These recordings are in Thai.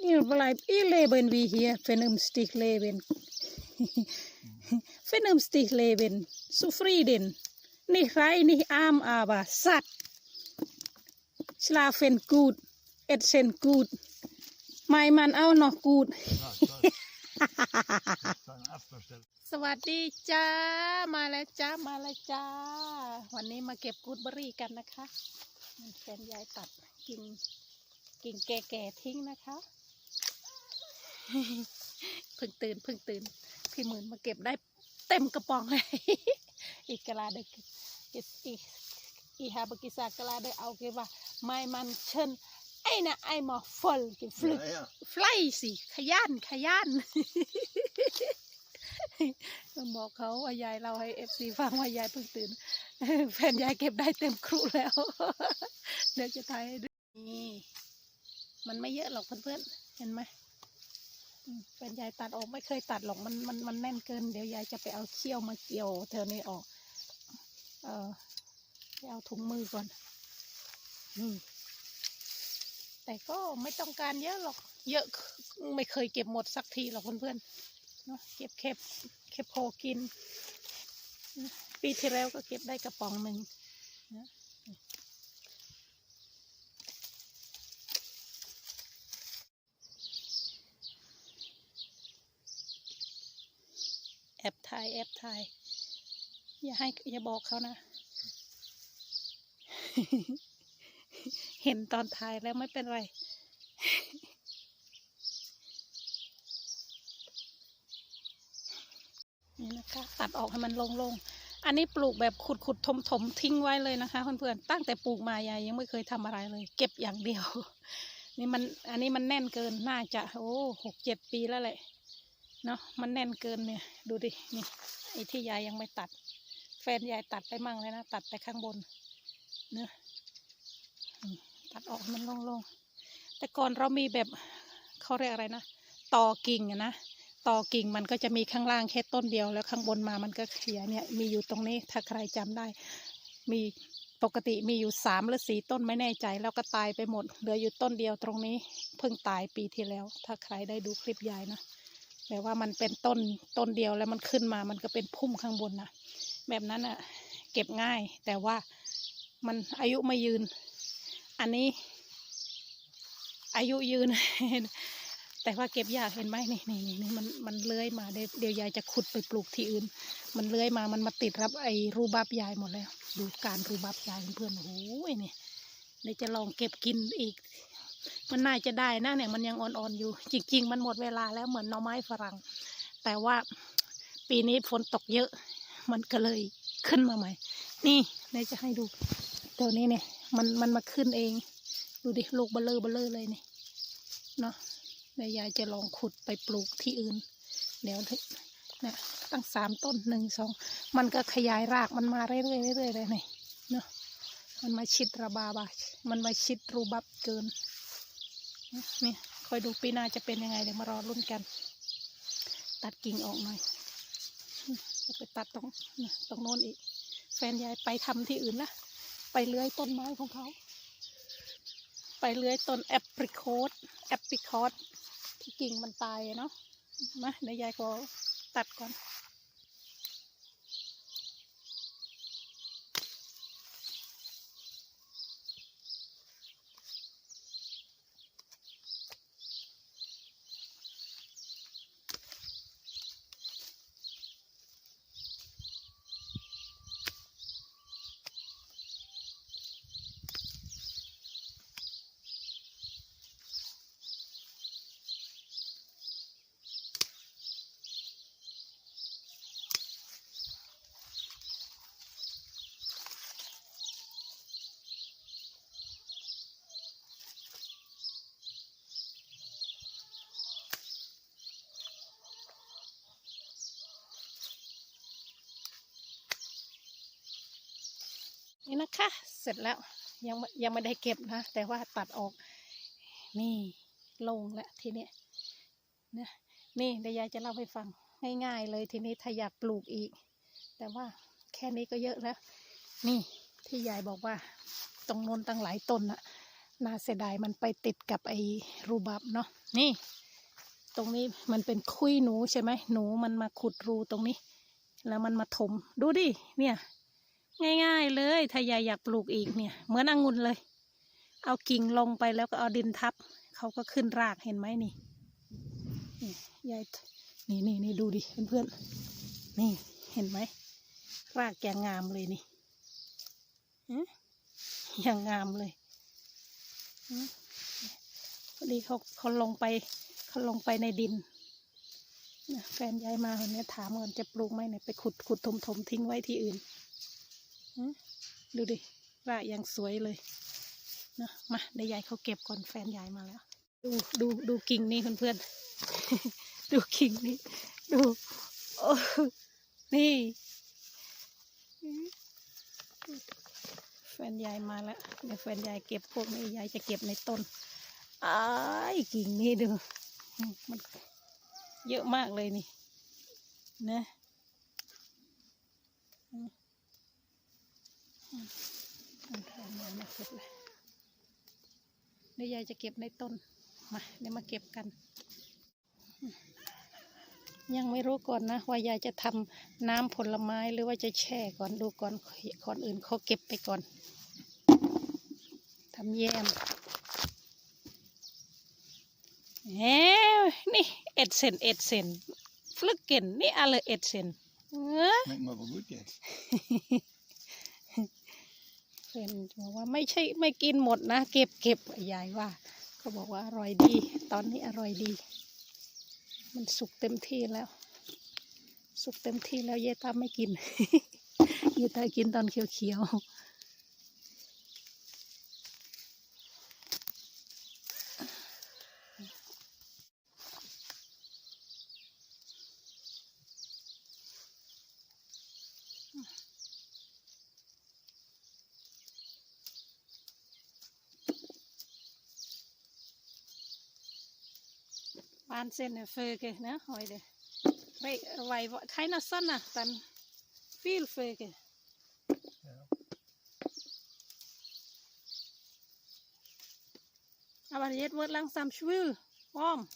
Hier blijft i leven wie hier vernünftig leven. vernünftig leven. Zufrieden. Nicht reich, nicht arm, aber satt. Schlafen gut. Essen gut. Mein Mann auch noch gut. Ja, toll. Dein Abverstell. สวัสดีจ้า มาแล้วจ้า มาแล้วจ้า วันนี้มาเก็บกูดเบอรี่กันนะคะแฟนยายตัดกิ่งกิ่งแก่ๆทิ้งนะคะ เพิ่งตื่นเพิ่งตื่น พี่หมื่นมาเก็บได้เต็มกระป๋องเลยอีกกะลาได้อีอีอีฮาบกิซากะลาได้เอาเก็บว่าไม่มันเชิญไอ้นะไอ้หมอฟอลกิฟลึก Ja, ja. ไฟสิขยันขยันต้องบอกเขาว่ายายเราให้เอฟซีฟังว่ายายเพิ่งตื่นแฟนยายเก็บได้เต็มครูแล้ว เดี๋ยวจะถ่ายให้ดูนี่มันไม่เยอะหรอกเพื่อนๆเห็นไหม อืมแฟนยายตัดออกไม่เคยตัดหรอกมันมันมันแน่นเกิน เดี๋ยวยายจะไปเอาเขี้ยวมาเกี่ยวเธอนี่ออก เออไปเอาถุงมือก่อนอืมแต่ก็ไม่ต้องการเยอะหรอก เยอะไม่เคยเก็บหมดสักทีหรอกเพื่อนๆเนาะเก็บแค่แค่พอกิน ปีที่แล้วก็เก็บได้กระป๋องหนึ่งนะ แอบถ่ายแอบถ่าย อย่าให้อย่าบอกเขานะ เห็นตอนถ่ายแล้วไม่เป็นไร นี่นะคะตัดออกให้มันโล่งๆ อันนี้ปลูกแบบขุดๆถมๆทิ้งไว้เลยนะคะเพื่อนๆ ตั้งแต่ปลูกมายายยังไม่เคยทำอะไรเลย เก็บอย่างเดียว นี่มันอันนี้มันแน่นเกินน่าจะ โอ้หกเจ็ดปีแล้วแหละ เนาะมันแน่นเกินเนี่ยดูดินี่ไอ้ที่ยายยังไม่ตัด แฟนยายตัดไปมั่งเลยนะตัดไปข้างบนเนอะอืมตัดออกมันโล่งๆแต่ก่อนเรามีแบบเขาเรียกอะไรนะต่อกิ่งนะต่อกิ่งมันก็จะมีข้างล่างแค่ต้นเดียวแล้วข้างบนมามันก็เขียเนี่ยมีอยู่ตรงนี้ถ้าใครจำได้ มีปกติมีอยู่สามหรือสี่ต้นไม่แน่ใจ แล้วก็ตายไปหมดเหลืออยู่ต้นเดียวตรงนี้ เพิ่งตายปีที่แล้ว ถ้าใครได้ดูคลิปยายนะ แต่ว่ามันเป็นต้นต้นเดียวแล้วมันขึ้นมา มันก็เป็นพุ่มข้างบนนะแบบนั้นอะ เก็บง่าย แต่ว่ามันอายุไม่ยืน อันนี้ อายุยืน แต่ว่าเก็บยากเห็นไหมนี่นี่นี่นี่มันมันเลื้อยมาเดี๋ยวยายจะขุดไปปลูกที่อื่น มันเลื้อยมามันมาติดรับไอ้รูบับยายหมดแล้ว ดูการรูบับยายเพื่อนโอ้โหนี่เดี๋ยวจะลองเก็บกินอีก มันน่าจะได้นะเนี่ยมันยังอ่อนๆอยู่ จริง ๆ มันหมดเวลาแล้วเหมือนหน่อไม้ฝรั่ง แต่ว่าปีนี้ฝนตกเยอะ มันก็เลยขึ้นมาใหม่ นี่เดี๋ยวจะให้ดูตัวนี้เนี่ย มันมันมาขึ้นเอง ดูดิลูกเบลเลอร์เบลเลอร์เลยนี่เนาะเดี๋ยวยายจะลองขุดไปปลูกที่อื่น เดี๋ยวเถอะเนี่ยตั้งสามต้นหนึ่งสองมันก็ขยายรากมันมาเรื่อยๆเรื่อยๆเลยนี่เนาะมันมาชิดระบาบามันมาชิดรูบับเกิน นี่คอยดูปีหน้าจะเป็นยังไงเดี๋ยวมารอรุ่นกัน ตัดกิ่งออกหน่อยจะไปตัดตรงตรงโน้นอีก แฟนยายไปทำที่อื่นละไปเลื้อยต้นไม้ของเขา ไปเลื้อยต้นแอปริโคตแอปริคอตที่กิ่งมันตายเนาะมาเดี๋ยวยายก็ตัดก่อน นี่นะคะ เสร็จแล้วยังยังไม่ได้เก็บนะ แต่ว่าตัดออก นี่ลงแล้วทีนี้นะนี่เดี๋ยวยายจะเล่าให้ฟัง ง่ายๆ เลยทีนี้ถ้าอยากปลูกอีก แต่ว่าแค่นี้ก็เยอะแล้ว นี่ที่ยายบอกว่า ตรงนนตั้งหลายต้นน่ะน่าเสียดายมันไปติดกับไอ้รูบับเนาะนี่ ตรงนี้มันเป็นคุยหนูใช่ไหมหนูมันมาขุดรูตรงนี้ แล้วมันมาถมดูดิเนี่ย ง่าย ๆ เลยถ้ายายอยากปลูกอีกเนี่ย เหมือนองุ่นเลย เอากิ่งลงไปแล้วก็เอาดินทับเขาก็ขึ้นรากเห็นไหมนี่นี่ยายนี่นี่นี่ดูดิเพื่อนๆนี่เห็นไหมรากแกงงามเลยนี่ฮะอย่างงามเลยฮะพอดีเขาเขาลงไปเขาลงไปในดินแฟนยายมาคนนี้ถามกันจะปลูกไหมเนี่ยไปขุดขุดถมถมทิ้งไว้ที่อื่น ดูดิรากยังสวยเลยนะมาเดี๋ยวยายเขาเก็บก่อนแฟนยายมาแล้ว ดูดูดูกิ่งนี่เพื่อนๆดูกิ่งนี่ดูโอ้นี่ แฟนยายมาแล้วเดี๋ยวแฟนยายเก็บพวกนี้ยายจะเก็บในต้นอ้ายกิ่งนี่ดูมันเยอะมากเลยนี่นะอืม อืมอืมแฟนยายมาเก็บเลยเดี๋ยวยายจะเก็บในต้น มาเดี๋ยวมาเก็บกัน ยังไม่รู้ก่อนนะ ว่ายายจะทำน้ำผลไม้หรือว่าจะแช่ก่อนดูก่อนก่อนอื่นเขาเก็บไปก่อนทำแยมเฮ้นี่เอ็ดเซนเอ็ดเซนฟลึกเก่นนี่อะไรเอ็ดเซนเออ Schmeckt mir aber gut jetzt. เพื่อนบอกว่าไม่ใช่ไม่กินหมดนะ เก็บเก็บยายว่าเขาบอกว่าอร่อยดี ตอนนี้อร่อยดี มันสุกเต็มที่แล้ว สุกเต็มที่แล้วเยตาไม่กินเยตากินตอนเขียวๆ einzelne Vögel ne, heute. Weil, weil keine Sonne, dann viel Vögel. Ja. Aber jetzt wird langsam schwül, warm.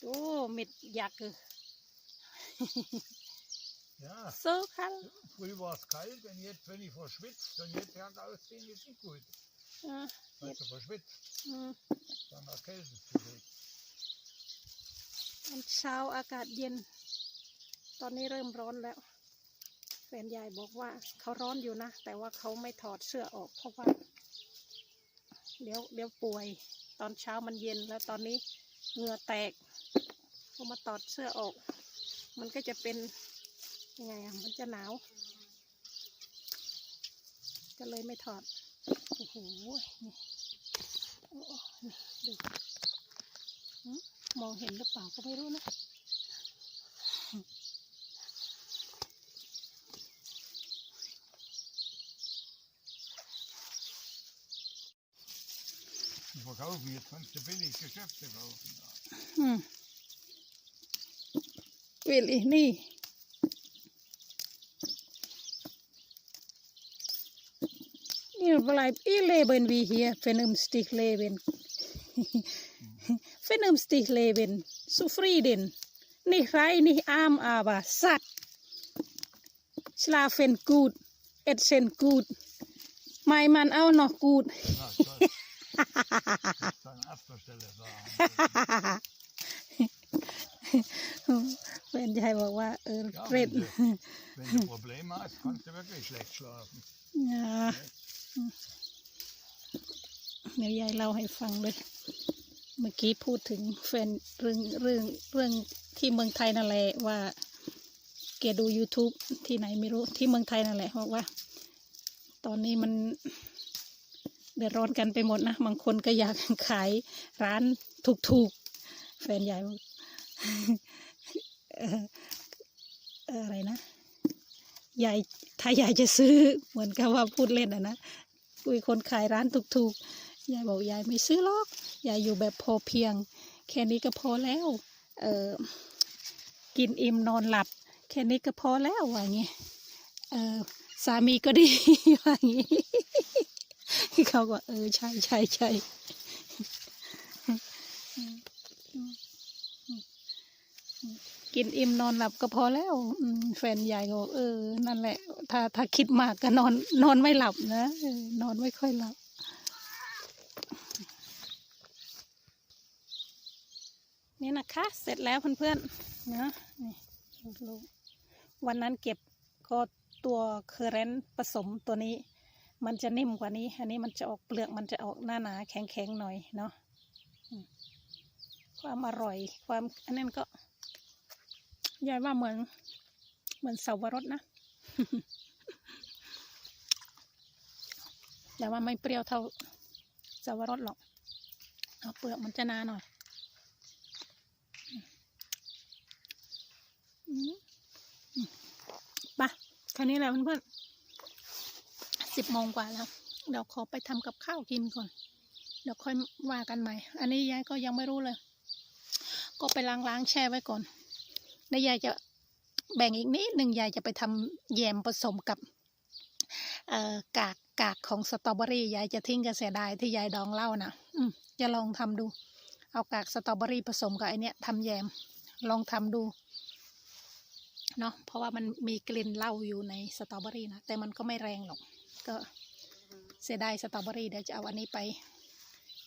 So, mit Jacke. ja. So kalt. Früh war es kalt und jetzt, bin ich verschwitzt und jetzt Jacke ausziehen, ist nicht gut. Ja. Weil du verschwitzt. Mhm. Dann erkältest du dich. ตอนเช้าอากาศเย็น ตอนนี้เริ่มร้อนแล้วแฟนยายบอกว่าเขาร้อนอยู่นะ แต่ว่าเขาไม่ถอดเสื้อออก เพราะว่า เดี๋ยวเดี๋ยวป่วย ตอนเช้ามันเย็นแล้วตอนนี้เหงื่อแตกพอมาถอดเสื้อออก มันก็จะเป็นยังไงอะมันจะหนาว ก็เลยไม่ถอด โอ้โหนี่โอ้โหนี่ดู มองเห็นหรือเปล่าก็ไม่รู้นะ Die verkaufen jetzt kannst du billig Geschäfte kaufen. Da. อืมวิลลี่นี่ Hier bleibt ihr Leben wie hier, vernünftig leben. vernünftig leben, zufrieden. Nicht reich, nicht arm, aber satt. Schlafen gut, essen gut. Mein Mann auch noch gut. Na, toll. Das ist an erster Stelle sagen. แฟนยายบอกว่าเออ Ja, เร็ด wenn, du, wenn du Probleme hast, kannst du wirklich schlecht schlafen. อ่าเดี๋ยวยายเล่าให้ฟังเลย เมื่อกี้พูดถึงแฟนเรื่องเรื่องเรื่องที่เมืองไทยนั่นแหละว่าแกดู YouTube ที่ไหนไม่รู้ที่เมืองไทยนั่นแหละบอกว่า ตอนนี้มันเดือดร้อนกันไปหมดนะบางคนก็อยากขายร้านถูกๆ แฟนยายบอกเอ่อเอ่ออะไรนะยายถ้ายายจะซื้อเหมือนกับว่าพูดเล่นอะนะคุยคนขายร้านถูกๆ ยายบอกยายไม่ซื้อหรอก ยายอยู่แบบพอเพียง แค่นี้ก็พอแล้ว เออกินอิ่มนอนหลับ แค่นี้ก็พอแล้วว่างี้เออสามีก็ดีว่างี้เขาก็เออใช่ใช่ใช่กินอิ่มนอนหลับก็พอแล้วแฟนใหญ่ก็บอกเออ นั่นแหละ ถ้าถ้าคิดมากก็นอนนอนไม่หลับนะออนอนไม่ค่อยหลับ นี่นะคะ เสร็จแล้วเพื่อนๆนะนี่ลูกวันนั้นเก็บก็ตัวเคอร์เรนต์ผสมตัวนี้ มันจะนิ่มกว่านี้ อันนี้มันจะออกเปลือกมันจะออกหน้าหนาแข็งๆหน่อยเนาะความอร่อยความอันนั้นก็ยายว่าเหมือนเหมือนเสาวรสนะ แต่ว่าไม่เปรี้ยวเท่าเสาวรสหรอกเอาเปลือกมันจะนาหน่อย อืมอืมไปแค่นี้แหละเพื่อนๆสิบโมงกว่าแล้ว เดี๋ยวขอไปทำกับข้าวกินก่อน เดี๋ยวค่อยว่ากันใหม่ อันนี้ยายก็ยังไม่รู้เลย ก็ไปล้างๆแช่ไว้ก่อน แล้วยายจะแบ่งอีกนิดหนึ่งยายจะไปทำแยมผสมกับเออกากกากของสตรอเบอรี่ยายจะทิ้งกระเสียดายที่ยายดองเหล้านะอืมจะลองทำดู เอากากสตรอเบอรี่ผสมกับไอเนี้ยทำแยม ลองทำดู เนาะเพราะว่ามันมีกลิ่นเหล้าอยู่ในสตรอเบอรี่นะแต่มันก็ไม่แรงหรอก ก็เสียดายสตรอเบอรี่เดี๋ยวจะเอาอันนี้ไป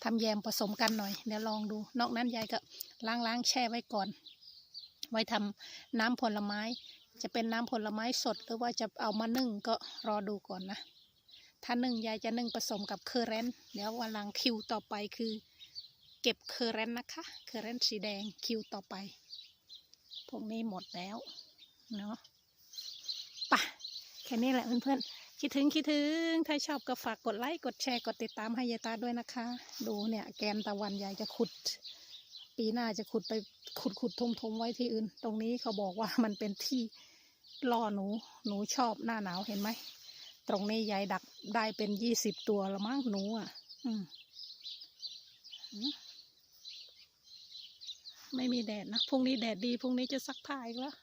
ทำแยมผสมกันหน่อยเดี๋ยวลองดู นอกนั้นยายก็ล้างล้างๆแช่ไว้ก่อน ไว้ทำน้ำผลไม้ จะเป็นน้ำผลไม้สด หรือว่าจะเอามานึ่งก็รอดูก่อนนะ ถ้านึ่งยายจะนึ่งผสมกับเคอร์เรนต์เดี๋ยววันหลังคิวต่อไปคือ เก็บเคอร์เรนต์นะคะ เคอร์เรนต์สีแดงคิวต่อไปพวกนี้หมดแล้ว เนาะปะแค่นี้แหละเพื่อนๆคิดถึงคิดถึง ถ้าชอบก็ฝากกดไลค์กดแชร์กดติดตามให้ยายตาด้วยนะคะ ดูเนี่ยแกนตะวันยายจะขุด ปีหน้าจะขุดไปขุดขุดทมทมไว้ที่อื่น ตรงนี้เขาบอกว่ามันเป็นที่ล่อหนู หนูชอบหน้าหนาวเห็นไหมตรงนี้ยายดักได้เป็นยี่สิบตัวล้วมั้งหนูอะอืมอืมไม่มีแดดนะ พรุ่งนี้แดดดี พรุ่งนี้จะซักผ้าอีกแล้ว